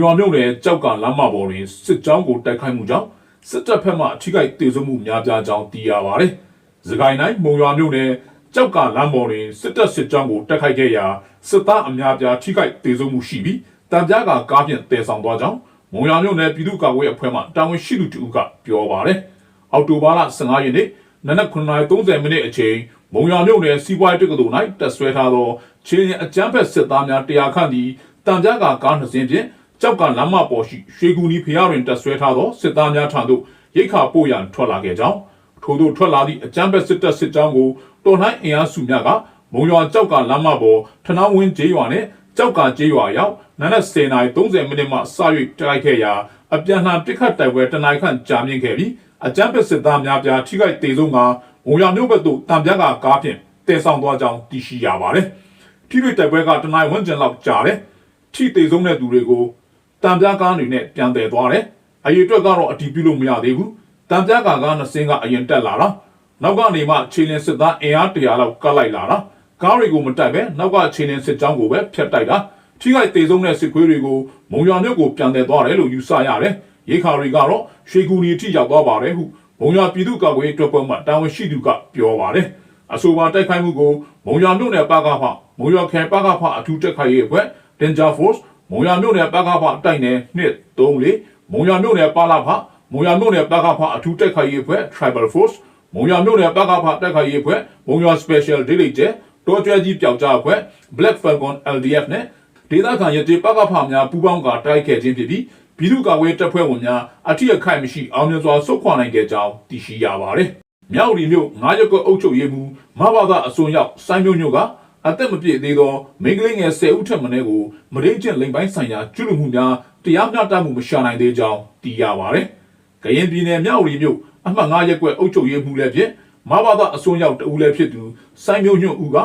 ရွာမြို့နယ်ကြောက်ကလမ်းမပေါ်တွင်စစ်ကြောင်းကိုတိုက်ခိုက်မှုကြောင့်စစ်တပ်ဖက်မှထိခိုက်ဒေဆုံးမှုများပြားကြောင်းသိရပါတယ်။စကိုင်းတိုင်းမုံရွာမြို့နယ်ကြောက်ကလမ်းပေါ်တွင်စစ်တပ်စစ်ကြောင်းကိုတိုက်ခိုက်ခဲ့ရာစစ်သားအများပြားထိခိုက်ဒေဆုံးမှုရှိပြီးတံပြားကကားဖြင့်တည်ဆောင်သွားကြောင်းမုံရွာမြို့နယ်ပြည်သူ့ကာကွယ်ရေးအဖွဲ့မှတာဝန်ရှိသူတူကပြောပါတယ်။အောက်တိုဘာလ15ရက်နေ့နနက်9:30မိနစ်အချိန်မုံရွာမြို့နယ်စီးပွားရေးတက္ကသိုလ်၌တက်ဆွဲထားသောချင်းအကြမ်းဖက်စစ်သားများတရားခန့်သည့်တံပြားကကားနှစ်စင်းဖြင့် ကြောက်ကလမ်းမပေါ်ရှိရွှေကူနီဖျားတွင်တက်ဆွဲထားသောစစ်သားများထံသို့ရိတ်ခါပို့ရန်ထွက်လာခဲ့ကြောင်းထို့သို့ထွက်လာသည့်အကြမ်းဖက်စစ်တပ်စစ်ကြောင်းကိုတော်လှန်အင်အားစုများကမုံရွာကြောက်ကလမ်းမပေါ်ထနောင်းဝင်းကျေးရွာနှင့်ကြောက်ကကျေးရွာရောက်နနက်10:30မိနစ်မှစ၍တိုက်ခဲ့ရာအပြန်အလှန်ပစ်ခတ်တိုက်ပွဲတနင်္ဂနွေကြာမြင့်ခဲ့ပြီးအကြမ်းဖက်စစ်သားများပြားထိခိုက်ဒေဆုံးကမုံရွာမြို့ဘက်သို့တံပြားကကားဖြင့်တည်ဆောင်သွားကြောင်းသိရှိရပါတယ်။ထိတွေ့တိုက်ပွဲကတနင်္ဂနွေဝန်းကျင်လောက်ကြာတယ်။ထိသေးဆုံးတဲ့သူတွေကို တံပြားကားတွေနဲ့ပြန်တည်သွားတယ်။အရေးအတွက်ကတော့အတီးပြုလို့မရသေးဘူး။တံပြားကားကနှစ်စင်းကအရင်တက်လာတာ။နောက်ကနေမှခြေလင်းစစ်သားအင်အားတရာလောက်ကတ်လိုက်လာတာ။ကားတွေကိုမတိုက်ပဲနောက်ကခြေလင်းစစ်ကြောင်းကိုပဲဖျက်တိုက်တာ။ထိခိုက်သေးဆုံးတဲ့စစ်ခွေးတွေကိုမုံရွာမြို့ကိုပြန်တည်သွားတယ်လို့ယူဆရတယ်။ရေခါတွေကတော့ရွှေကူနီထိရောက်သွားပါတယ်ဟုမုံရွာပြည်သူ့ကာကွယ်ရေးတပ်ဖွဲ့မှတာဝန်ရှိသူကပြောပါတယ်။အဆိုပါတိုက်ခိုက်မှုကိုမုံရွာမြို့နယ်ပကဖမုံရွာခရိုင်ပကဖအထူးတက်ခိုက်ရေးအဖွဲ့ Danger Force မုံရွာမြို့နယ်ပကဖတိုက်နယ်2 3လေးမုံရွာမြို့နယ်ပလာဖမုံရွာမြို့နယ်ပကဖအထူးတက်ခိုက်ရေးအဖွဲ့ Tribal Force မုံရွာမြို့နယ်ပကဖတက်ခိုက်ရေးအဖွဲ့မုံရွာ Special Diligence တောကျွဲကြီးပျောက်ကြားအဖွဲ့ Black Falcon LDF နဲ့ဒေသခံရတေပကဖများပူးပေါင်းကတိုက်ခဲ့ခြင်းဖြစ်ပြီးပြည်သူ့ကာကွယ်တပ်ဖွဲ့ဝင်များအထီးအခိုက်မရှိအောင်မြင်စွာဆုတ်ခွာနိုင်ခဲ့ကြောင်းသိရှိရပါတယ်။မြောက်ရီမြို့ငါးရက်ကွက်အုပ်ချုပ်ရေးမှူးမဘာသာအစွန်ရောက်စိုင်းမျိုးညိုက အသက်မပြည့်သေးသောမိန်းကလေးငယ်10ဦးထက်မနည်းကိုမရင်းကျင့်လိမ်ပိုင်းဆိုင်ရာကျူးလွန်မှုများတရားမျှတမှုမရှာနိုင်သေးကြောင်းသိရပါတယ်။ကရင်ပြည်နယ်မြောက်ရီမြို့အမှတ်9ရက်ကွက်အုပ်ချုပ်ရေးမှူးလည်းဖြစ်မဘာသာအစွန်ရောက်တဦးလည်းဖြစ်သူစိုင်းမျိုးညွန့်ဦးက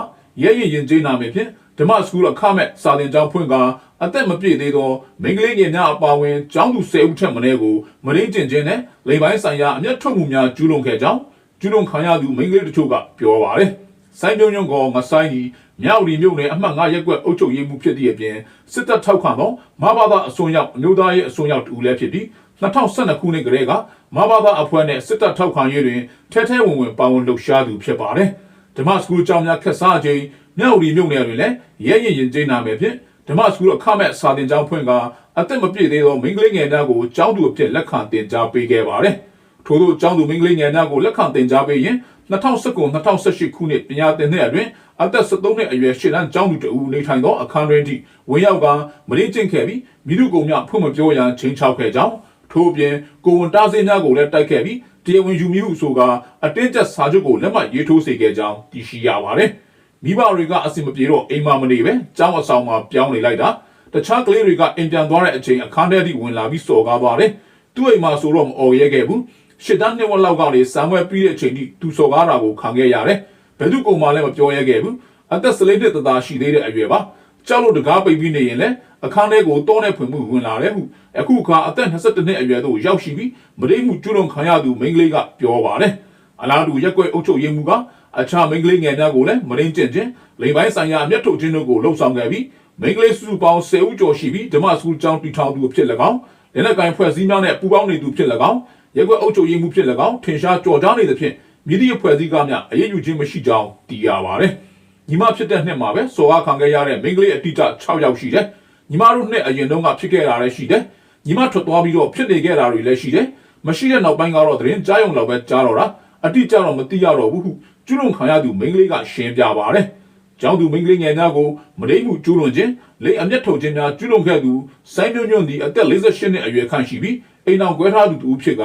ရဲရင်ရင်ကျေးနာမည်ဖြင့်ဓမ္မစကူလအခမဲ့စာသင်ကျောင်းဖွင့်ကအသက်မပြည့်သေးသောမိန်းကလေးငယ်များအပါအဝင်ကျောင်းသူ10ဦးထက်မနည်းကိုမရင်းကျင်ခြင်းနဲ့လိမ်ပိုင်းဆိုင်ရာအမျက်ထုတ်မှုများကျူးလွန်ခဲ့ကြောင်းကျူးလွန်ခံရသူမိန်းကလေးတချို့ကပြောပါတယ်။စိုင်းပြုံးညွန့်ကောငဆိုင်ကြီး မြောက်ရီမြို့နယ်အမှတ်9ရပ်ကွက်အုပ်ချုပ်ရေးမှူးဖြစ်သည့်အပြင်စစ်တပ်ထောက်ခံသောမဘာသာအစွန်ရောက်အမျိုးသားရေးအစွန်ရောက်တူလည်းဖြစ်ပြီး2012ခုနှစ်ကတည်းကမဘာသာအဖွဲ့နဲ့စစ်တပ်ထောက်ခံရေးတွင်ထဲထဲဝင်ဝင်ပါဝင်လှုပ်ရှားသူဖြစ်ပါတယ်။ဓမ္မစကူကျောင်းများခက်စားခြင်းမြောက်ရီမြို့နယ်တွင်လည်းရဲရင်ရင်ကျင်းနာမယ်ဖြင့်ဓမ္မစကူအခမဲ့စာတင်ကျောင်းဖွင့်ကအသက်မပြည့်သေးသောမိန်းကလေးငယ်များကိုကျောင်းသူအဖြစ်လက်ခံတင် जा ပေးခဲ့ပါတယ်။ထို့သောကျောင်းသူမိန်းကလေးငယ်များကိုလက်ခံတင် जा ပေးရင် 2019-2018ခုနှစ်ပညာသင်နှစ်အတွင်းအသက်73နှစ်အရွယ်ရှစ်တန်းကျောင်းသူတဦးနေထိုင်သောအခန်းတွင်ထိဝင်ရောက်ကမရင်းကျင့်ခဲ့ပြီးမိသူကုံများဖွင့်မပြောရန်ချိန်ချောက်ခဲ့ကြောင်းထို့အပြင်ကိုဝန်တားစင်းများကိုလည်းတိုက်ခဲ့ပြီးတရားဝင်ယူမိဟုဆိုကအတင်းကျပ်စာချုပ်ကိုလက်မှတ်ရေးထိုးစေခဲ့ကြောင်းသိရှိရပါတယ်။မိဘတွေကအစီမပြေတော့အိမ်မမနေပဲကျောင်းအဆောင်မှာပြောင်းနေလိုက်တာတခြားကလေးတွေကအိမ်ပြန်သွားတဲ့အချိန်အခန်းထဲထိဝင်လာပြီးစော်ကားသွားတယ်။သူ့အိမ်မှာဆိုတော့မအော်ရဲခဲ့ဘူး။ ရှစ်တန်းနှစ်ဝက်လောက်ကနေစံဝဲပြီးတဲ့အချိန်ထိသူစော်ကားတာကိုခံခဲ့ရတယ်။ဘယ်သူကောင်မှလည်းမပြောရဲခဲ့ဘူး။အသက်စလေးနှစ်တသားရှိသေးတဲ့အရွယ်ပါ။ကြောက်လို့တကားပိတ်ပြီးနေရင်လည်းအခန်းထဲကိုတောနဲ့ဖွင့်မှုဝင်လာတယ်ဟုအခုခါအသက်22နှစ်အရွယ်သို့ရောက်ရှိပြီးမရိမှုကျွလွန်ခံရသူမိန်းကလေးကပြောပါတယ်။အလားတူရက်ွက်အုပ်ချုပ်ရေးမှူးကအခြားမိန်းကလေးငယ်များကိုလည်းမရင်းကျင့်ခြင်းလိမ်ပိုင်းဆိုင်ရာအမျက်ထုတ်ခြင်းတို့ကိုလှုံ့ဆော်ခဲ့ပြီးမိန်းကလေးစုစုပေါင်း10ဦးကျော်ရှိပြီးဓမ္မစကူကျောင်းတည်ထောင်သူဖြစ်၎င်းလက်နက်ကိုင်ဖွဲ့စည်းများနဲ့ပူးပေါင်းနေသူဖြစ်၎င်း ရက်ွက်အုပ်ချုပ်ရေးမှူးဖြစ်၎င်းထင်ရှားကြော်ကြားနေသဖြင့်မြည်သည့်ဖွဲ့စည်းကားများအရေးယူခြင်းမရှိကြောင်းသိရပါတယ်။ညီမဖြစ်တဲ့နှစ်မှာပဲစော်ကားခံခဲ့ရတဲ့မိန်းကလေးအတိအကျ6ယောက်ရှိတယ်။ညီမတို့နှစ်အရင်တုန်းကဖြစ်ခဲ့တာလည်းရှိတယ်။ညီမထွက်သွားပြီးတော့ဖြစ်နေခဲ့တာတွေလည်းရှိတယ်။မရှိတဲ့နောက်ပိုင်းကတော့သတင်းကြားရုံလောက်ပဲကြားတော့တာအတိအကျတော့မသိရတော့ဘူးဟုကျွလွန်ခံရသူမိန်းကလေးကရှင်းပြပါတယ်။ကျောင်းသူမိန်းကလေးငယ်များကိုမဒိမှုကျွလွန်ခြင်းလိမ်အမျက်ထုတ်ခြင်းများကျွလွန်ခဲ့သူစိုင်းမြုံညွန့်သည်အသက်48နှစ်အရွယ်ခန့်ရှိပြီး အိမ်အောင်ကွဲထားသူတူဖြစ်က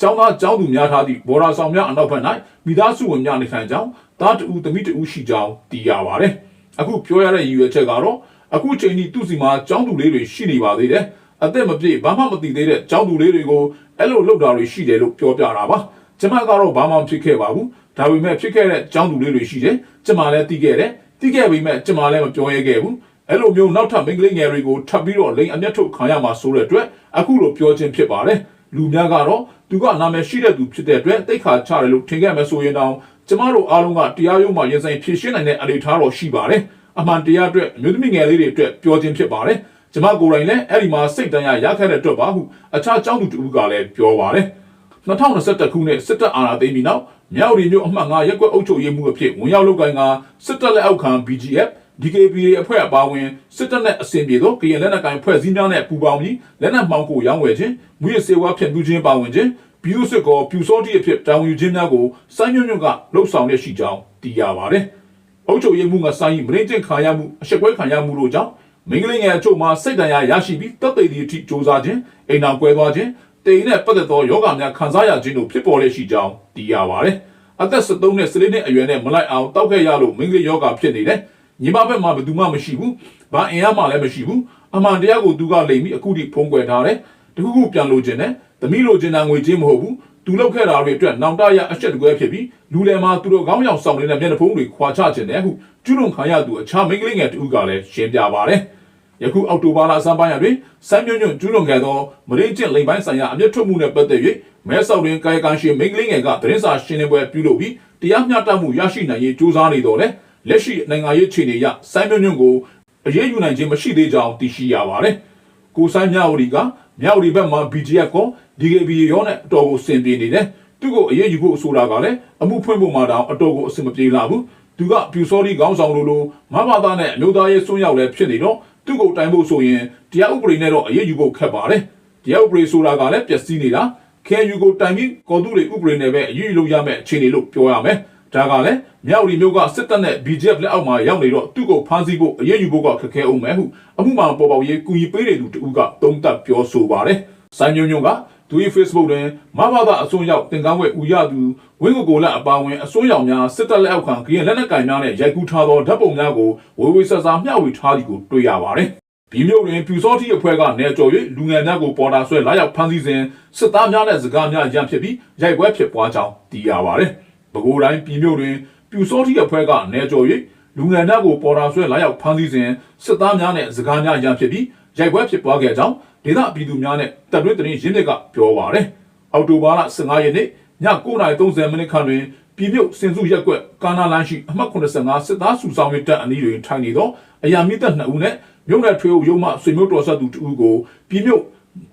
ကျောင်းသားကျောင်းသူများထားသည့်ဘော်ရာဆောင်များအနောက်ဘက်၌မိသားစုဝင်များနေထိုင်ကြောင်းတားတူသမီးတူရှိကြောင်းသိရပါတယ်။အခုပြောရတဲ့ရည်ရွယ်ချက်ကတော့အခုချိန်ထိသူ့စီမှာကျောင်းသူလေးတွေရှိနေပါသေးတယ်။အသက်မပြည့်ဘာမှမသိသေးတဲ့ကျောင်းသူလေးတွေကိုအဲ့လိုလုပ်တာတွေရှိတယ်လို့ပြောပြတာပါ။ကျွန်မကတော့ဘာမှမဖြစ်ခဲ့ပါဘူး။ဒါပေမဲ့ဖြစ်ခဲ့တဲ့ကျောင်းသူလေးတွေရှိတယ်။ကျွန်မလည်းသိခဲ့တယ်။သိခဲ့ပေမဲ့ကျွန်မလည်းမပြောရဲခဲ့ဘူး။ အဲ့လိုမျိုးနောက်ထပ်မိန်းကလေးငယ်တွေကိုထပ်ပြီးတော့လိန်အမျက်ထုတ်ခံရမှာဆိုတဲ့အတွက်အခုလိုပြောခြင်းဖြစ်ပါတယ်။လူများကတော့သူကနာမည်ရှိတဲ့သူဖြစ်တဲ့အတွက်တိတ်ခါချတယ်လို့ထင်ခဲ့မယ်ဆိုရင်တောင်ကျမတို့အားလုံးကတရားရုံးမှာရင်ဆိုင်ဖြည့်ရှင်းနိုင်တဲ့အနေအထားတော့ရှိပါတယ်။အမှန်တရားအတွက်အမျိုးသမီးငယ်လေးတွေအတွက်ပြောခြင်းဖြစ်ပါတယ်။ကျမကိုယ်တိုင်လည်းအဲ့ဒီမှာစိတ်တန်းရရခဲ့တဲ့အတွက်ပါဟုအခြားចောင်းသူတူကလည်းပြောပါတယ်2021ခုနှစ်စစ်တပ်အာဏာသိမ်းပြီးနောက်မြောက်ရီမြို့အမှတ်9ရက်ကွက်အုပ်ချုပ်ရေးမှုအဖြစ်ဝင်ရောက်လုပ်ကိုင်ကစစ်တပ်လက်အောက်ခံ BGF DKBA အဖွဲ့အပါအဝင်စစ်တပ်နဲ့အစဉ်ပြေသောကရင်လက်နက်ကိုင်ဖွဲ့စည်းများနဲ့ပူးပေါင်းပြီးလက်နက်မှောင်ကိုရောင်းဝယ်ခြင်းမူရစေဝါဖြန့်ဖြူးခြင်းပါဝင်ခြင်းပြည်သူ့စစ်ကောပြူစောတိအဖြစ်တာဝန်ယူခြင်းများကိုစိုင်းညွန့်ညွန့်ကလှုပ်ဆောင်ရရှိကြောင်းသိရပါတယ်။အုပ်ချုပ်ရေးမှုကစိုင်းမရင်းကျင့်ခံရမှုအဆက်ကွဲခံရမှုတို့ကြောင့်မင်္ဂလိငယ်အချို့မှာစိတ်တန်ရာရရှိပြီးတပ်သိတီအထိစ조사ခြင်းအိမ်တော်ကွဲသွားခြင်းတိမ်နဲ့ပတ်သက်သောယောဂများခံစားရခြင်းတို့ဖြစ်ပေါ်လက်ရှိကြောင်းသိရပါတယ်။အသက်73နှစ်စလေးနှစ်အရွယ်နဲ့မလိုက်အောင်တောက်ခဲ့ရလို့မင်္ဂလိယောဂဖြစ်နေတယ်။ ညီမဘက်မှာဘယ်သူမှမရှိဘူး။ဘာအင်အားမှလည်းမရှိဘူး။အမှန်တရားကိုသူကလိမ်ပြီးအခုထိဖုံးကွယ်ထားတယ်။တခုခုပြန်လို့ခြင်းနဲ့သမီးလိုချင်တာငွေချင်းမဟုတ်ဘူး။သူလောက်ခဲ့တာတွေအတွက်နောင်တရအချက်တကွဲဖြစ်ပြီးလူလယ်မှာသူတို့ကောင်းရောက်ဆောင်နေတဲ့မျက်နှာဖုံးတွေခွာချခြင်းနဲ့ဟုကျွလွန်ခံရသူအခြားမင်္ဂလိငယ်တူကလည်းရှင်းပြပါတယ်။ယခုအောက်တိုဘာလအစပိုင်းအတွင်းစမ်းမြွညွန့်ကျူးလွန်ခဲ့သောမရင်းကျင့်လိမ်ပိုင်းဆိုင်ရာအမျက်ထွက်မှုနဲ့ပတ်သက်၍မဲဆောက်တွင်ကာယကံရှင်မင်္ဂလိငယ်ကသတင်းစာရှင်းလင်းပွဲပြုလုပ်ပြီးတရားမျှတမှုရရှိနိုင်ရေးကြိုးစားနေတော်လဲ လက်ရှိနိုင်ငံရေးခြေအနေအရစမ်းမြွညွန့်ကိုအရေးယူနိုင်ခြင်းမရှိသေးကြောင်းသိရှိရပါတယ်။ကိုဆိုင်မြဝတီကမြဝတီဘက်မှ BGF ကို DKB ရောနဲ့အတော်ကိုစင်ပြေနေတယ်။သူ့ကိုအရေးယူဖို့ဆိုတာကလည်းအမှုဖွင့်ဖို့မှတောင်အတော်ကိုအဆင်မပြေလာဘူး။သူကပြူစောဒီခေါင်းဆောင်လိုလိုမဘာသာနဲ့အမျိုးသားရေးစွန်းရောက်လည်းဖြစ်နေတော့သူ့ကိုတိုင်ဖို့ဆိုရင်တရားဥပဒေနဲ့တော့အရေးယူဖို့ခက်ပါတယ်။တရားဥပဒေဆိုတာကလည်းပျက်စီးနေတာ။ KNU ကိုတိုင်ပြီးကော်တူတွေဥပဒေနဲ့ပဲအရေးယူလို့ရမယ့်အခြေအနေလို့ပြောရမယ်။ ဒါကလည်းမြောက်ရီမျိုးကစစ်တပ်နဲ့ BGF လက်အောက်မှာရောက်နေတော့သူ့ကိုဖမ်းဆီးဖို့အရေးယူဖို့ကခက်ခဲအောင်မယ်ဟုအမှုမှန်ပေါ်ပေါက်ရေးကူညီပေးတဲ့သူတဦးကသုံးသပ်ပြောဆိုပါတယ်။စိုင်းညွန့်ညွန့်ကသူရဲ့ Facebook တွင်မဘာသာအစွန်းရောက်တင်ကားဝဲဦးရသူဝင်းကိုကိုလက်အပါဝင်အစွန်းရောက်များစစ်တပ်လက်အောက်ခံကရင်လက်နက်ကင်များနဲ့ရိုက်ကူးထားသောဓာတ်ပုံများကိုဝေဝေဆဆမျှဝေထားသည်ကိုတွေ့ရပါတယ်။ဒီမျိုးတွင်ပြူစောတိအဖွဲ့ကနေကြော်၍လူငယ်များကိုပေါ်တာဆွဲလာရောက်ဖမ်းဆီးစဉ်စစ်သားများနဲ့စကားများရန်ဖြစ်ပြီးရိုက်ပွဲဖြစ်ပွားကြောင်းသိရပါတယ်။ ပဲခူးတိုင်းပြည်မျိုးတွင်ပြူစောတိအဖွဲ့ကနေကြော်၍လူငယ်များကိုပေါ်တာဆွဲလာရောက်ဖမ်းဆီးစဉ်စစ်သားများနဲ့စကားများရန်ဖြစ်ပြီးရိုက်ပွဲဖြစ်ပွားခဲ့ကြောင်းဒေသပြည်သူများနဲ့တပ်တွင်းသတင်းရင်းမြစ်ကပြောပါရယ်အော်တိုဘာလ15ရက်နေ့ည9:30မိနစ်ခန့်တွင်ပြည်မြို့စင်စုရက်ကွက်ကာနာလန်ရှိအမှတ်85စစ်သားစုဆောင်ရေးတပ်အနီးတွင်ထိုင်နေသောအရာမိသက်2ဦးနဲ့မြို့နယ်ထွေအုပ်ရုံးမှဆွေမျိုးတော်ဆက်သူ2ဦးကိုပြည်မြို့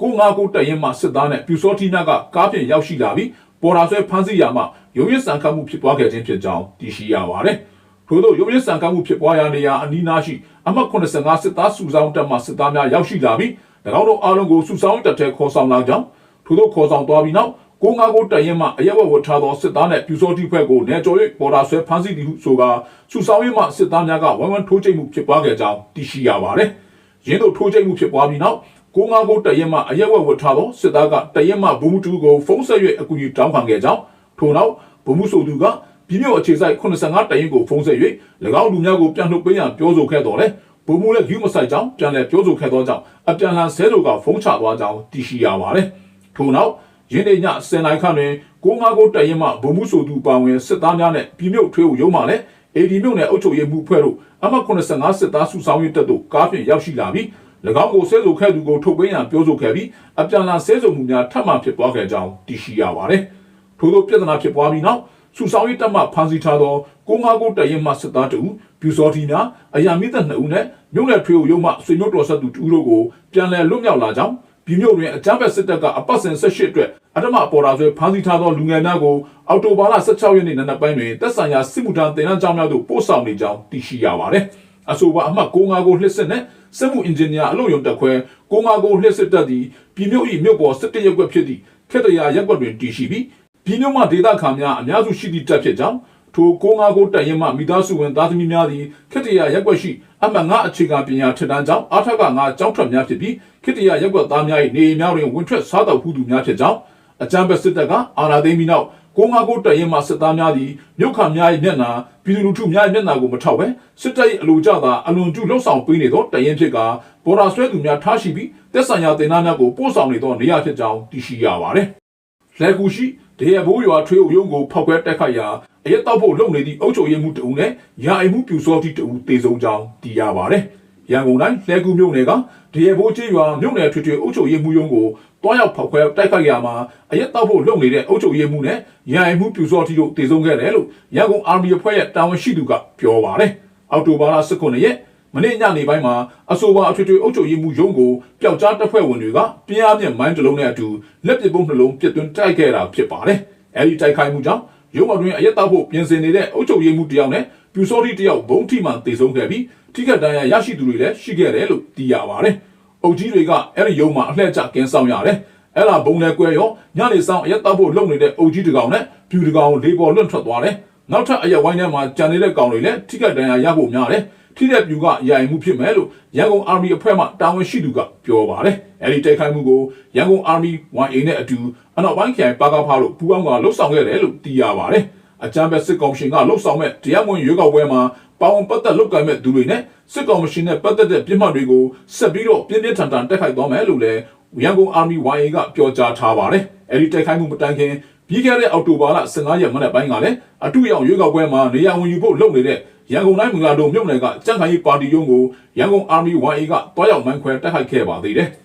959တပ်ရင်းမှစစ်သားနဲ့ပြူစောတိနာကကားဖြင့်ရောက်ရှိလာပြီး ပေါ်ရာဆွဲဖမ်းဆီးရာမှရုံးရစံခတ်မှုဖြစ်ပွားခဲ့ခြင်းဖြစ်ကြောင်းသိရှိရပါတယ်။ထို့သောရုံးရစံခတ်မှုဖြစ်ပွားရာနေရာအနီးနားရှိအမှတ်85စစ်သားစုဆောင်တပ်မှစစ်သားများရောက်ရှိလာပြီး၎င်းတို့အားလုံးကိုစုဆောင်တပ်ထဲခေါ်ဆောင်လာကြောင်းထို့သောခေါ်ဆောင်သွားပြီးနောက်ကိုငါကိုတရင်မှအရက်ဝက်ဝတ်ထားသောစစ်သားနဲ့ပြူစောတိဖွဲ့ကိုနေကြော်၍ပေါ်တာဆွဲဖမ်းဆီးသည်ဟုဆိုကာစုဆောင်ရေးမှစစ်သားများကဝိုင်းဝန်းထိုးချိတ်မှုဖြစ်ပွားခဲ့ကြောင်းသိရှိရပါတယ်။ရင်းတို့ထိုးချိတ်မှုဖြစ်ပွားပြီးနောက် ကိုငါကိုတရင်မှအရက်ဝက်ဝတ်ထားသောစစ်သားကတရင်မှဘုံမှုတူကိုဖုံးဆက်၍အကူကြီးတောင်းခံခဲ့ကြောင်းထို့နောက်ဘုံမှုဆိုသူကပြည်မြို့အခြေစိုက်85တရင်ကိုဖုံးဆက်၍၎င်းလူများကိုပြန်နှုတ်ပေးရန်ပြောဆိုခဲ့တော်လဲဘုံမူလည်းယူမဆိုင်ကြောင်းပြန်လည်ပြောဆိုခဲ့သောကြောင့်အပြန်လန်ဆဲတို့ကဖုံးချသွားကြောင်းသိရှိရပါတယ်။ထို့နောက်ရင်းနေညစင်လိုက်ခန့်တွင်ကိုငါကိုတရင်မှဘုံမှုဆိုသူပါဝင်စစ်သားများနဲ့ပြည်မြို့ထွေးကိုရုံးမှလည်းအေဒီမြို့နယ်အုပ်ချုပ်ရေးမှုဖွဲ့တို့အမှတ်85စစ်သားစုဆောင်ရေးတပ်တို့ကားဖြင့်ရောက်ရှိလာပြီး၎ င်းကိုဆဲဆိုခဲ့သူကိုထုတ်ပေးရန်ပြောဆိုခဲ့ပြီးအပြန်လန်ဆဲဆိုမှုများထပ်မံဖြစ်ပွားခဲ့ကြောင်းသိရှိရပါတယ်။ထို့သောပြဿနာဖြစ်ပွားပြီးနောက်စုဆောင်ရေးတပ်မှဖမ်းဆီးထားသောကိုငါကိုတရင်မှစစ်သားတို့ပြူစောတီများအရာမိသက်2ဦးနဲ့မြို့နယ်ထွေးကိုရုံးမှဆွေမျိုးတော်ဆက်သူ2ဦးတို့ကိုပြန်လည်လွတ်မြောက်လာကြောင်းပြည်မြို့တွင်အကြမ်းဖက်စစ်တပ်ကအပတ်စဉ်18အတွက်အထမအပေါ်လာဆွဲဖမ်းဆီးထားသောလူငယ်များကိုအော်တိုဘာလ16ရက်နေ့နံနက်ပိုင်းတွင်တပ်ဆိုင်ရာစစ်မှုထမ်းတင်နန်းကျောင်းများသို့ပို့ဆောင်နေကြောင်းသိရှိရပါတယ်။အဆိုပါအမှတ်95ကိုလှစ်စစ်နဲ့ စစ်မှုအင်ဂျင်နီယာအလို့ရုံတက်ခွဲ95ကိုလှစ်စစ်တပ်သည်ပြည်မြို့၏မြို့ပေါ်17ရက်ွက်ဖြစ်သည့်ခေတ္တရာရက်ွက်တွင်တည်ရှိပြီးပြည်မြို့မှဒေသခံများအများစုရှိသည့်တပ်ဖြစ်ကြောင်းထိုကိုငါကိုတက်ရင်မှမိသားစုဝင်သားသမီးများသည်ခေတ္တရာရက်ွက်ရှိအမှတ်ငါအခြေခံပညာထက်တန်းကြောင်းအာထက်ကငါကျောင်းထွက်များဖြစ်ပြီးခေတ္တရာရက်ွက်သားများ၏နေအိမ်များတွင်ဝင်ထွက်စားတောက်ဖူးသူများဖြစ်ကြောင်းအကြမ်းဖက်စစ်တပ်ကအာဏာသိမ်းပြီးနောက် ကိုငါကိုတက်ရင်မှစစ်သားများသည်မြို့ခံများ၏မျက်နှာပြည်သူလူထုများ၏မျက်နှာကိုမထောက်ပဲစစ်တပ်၏အလိုကျသာအလွန်ကျူလှုပ်ဆောင်ပေးနေသောတရင်ဖြစ်ကပေါ်တာဆွဲသူများထားရှိပြီးတက်ဆိုင်ရာတင်သားများကိုပို့ဆောင်နေသောနေရာဖြစ်ကြောင်းသိရှိရပါတယ်။လက်ကူရှိဒေရဘိုးရွာထွေးအုပ်ရုံးကိုဖောက်ခွဲတက်ခတ်ရာအရက်တောက်ဖို့လုပ်နေသည့်အုပ်ချုပ်ရေးမှုတဦးနဲ့ရာအိမ်မှုပြူစောတိတဦးတေဆုံးကြောင်းသိရပါတယ်။ရန်ကုန်တိုင်းလှဲကူးမြို့နယ်ကဒေရဘိုးကျေးရွာမြို့နယ်ထွေထွေအုပ်ချုပ်ရေးမှုရုံးကို တွားရောက်ဖောက်ခွဲတိုက်ခိုက်ရာမှာအရက်တောက်ဖို့လုပ်နေတဲ့အုပ်ချုပ်ရေးမှုနဲ့ရာအိမ်မှုပြူစောတိတို့တေဆုံးခဲ့တယ်လို့ရန်ကုန်အာမီအဖွဲ့ရဲ့တာဝန်ရှိသူကပြောပါတယ်။အောက်တိုဘာလ19ရက်မနေ့ညနေပိုင်းမှာအဆိုပါအထွေထွေအုပ်ချုပ်ရေးမှူးရုံးကိုပျောက်ကြားတပ်ဖွဲ့ဝင်တွေကပြင်းအားဖြင့်မိုင်းတစ်လုံးနဲ့အတူလက်ပစ်ပုံးနှလုံးပစ်သွင်းတိုက်ခဲ့တာဖြစ်ပါတယ်။အဲဒီတိုက်ခိုက်မှုကြောင့်ရုံးမတွင်အရက်တောက်ဖို့ပြင်ဆင်နေတဲ့အုပ်ချုပ်ရေးမှူးတစ်ယောက်နဲ့ပြူစောတိတစ်ယောက်ဘုံထိမှန်တေဆုံးခဲ့ပြီးထိခိုက်ဒဏ်ရာရရှိသူတွေလည်းရှိခဲ့တယ်လို့သိရပါတယ်။ အုပ်ကြီးတွေကအဲ့ဒီရုံးမှာအလှည့်ကျကင်းဆောင်ရတယ်။အဲ့လာဘုံနဲ့ကွဲရောညနေဆောင်အရက်တောက်ဖို့လုပ်နေတဲ့အုပ်ကြီးတစ်ကောင်နဲ့ပြူတစ်ကောင်လေးပေါ်လွတ်ထွက်သွားတယ်။နောက်ထပ်အရက်ဝိုင်းထဲမှာကြံနေတဲ့ကောင်တွေလည်းထိခိုက်ဒဏ်ရာရဖို့များတယ်။ထိတဲ့ပြူကရိုင်မှုဖြစ်မယ်လို့ရန်ကုန်အာမီအဖွဲ့မှတာဝန်ရှိသူကပြောပါတယ်။အဲဒီတိုက်ခိုက်မှုကိုရန်ကုန်အာမီ 1A နဲ့အတူအနောက်ပိုင်းခရိုင်ပါကဖားလို့ပူးပေါင်းကလှုပ်ဆောင်ခဲ့တယ်လို့သိရပါတယ်။ အကြံပေးစစ်ကောင်ရှင်ကလှုပ်ဆောင်မဲ့တရားမဝင်ရွေးကောက်ပွဲမှာပါဝင်ပတ်သက်လုပ်ကိုင်မဲ့သူတွေနဲ့စစ်ကောင်ရှင်နဲ့ပတ်သက်တဲ့ပြစ်မှတ်တွေကိုဆက်ပြီးတော့ပြင်းပြင်းထန်ထန်တိုက်ခိုက်သွားမယ်လို့လည်းရန်ကုန်အာမီ 1A ကပြောကြားထားပါတယ်။အဲဒီတိုက်ခိုက်မှုမတိုင်ခင်ပြီးခဲ့တဲ့အောက်တိုဘာလ15ရက်မနက်ပိုင်းကလည်းအထူးရောင်ရွေးကောက်ပွဲမှာနေရာဝင်ယူဖို့လုပ်နေတဲ့ရန်ကုန်တိုင်းမင်္ဂလာဒုံမြို့နယ်ကကြံ့ခိုင်ရေးပါတီရုံးကိုရန်ကုန်အာမီ 1A ကတွားရောက်မှန်ခွဲတိုက်ခိုက်ခဲ့ပါသေးတယ်။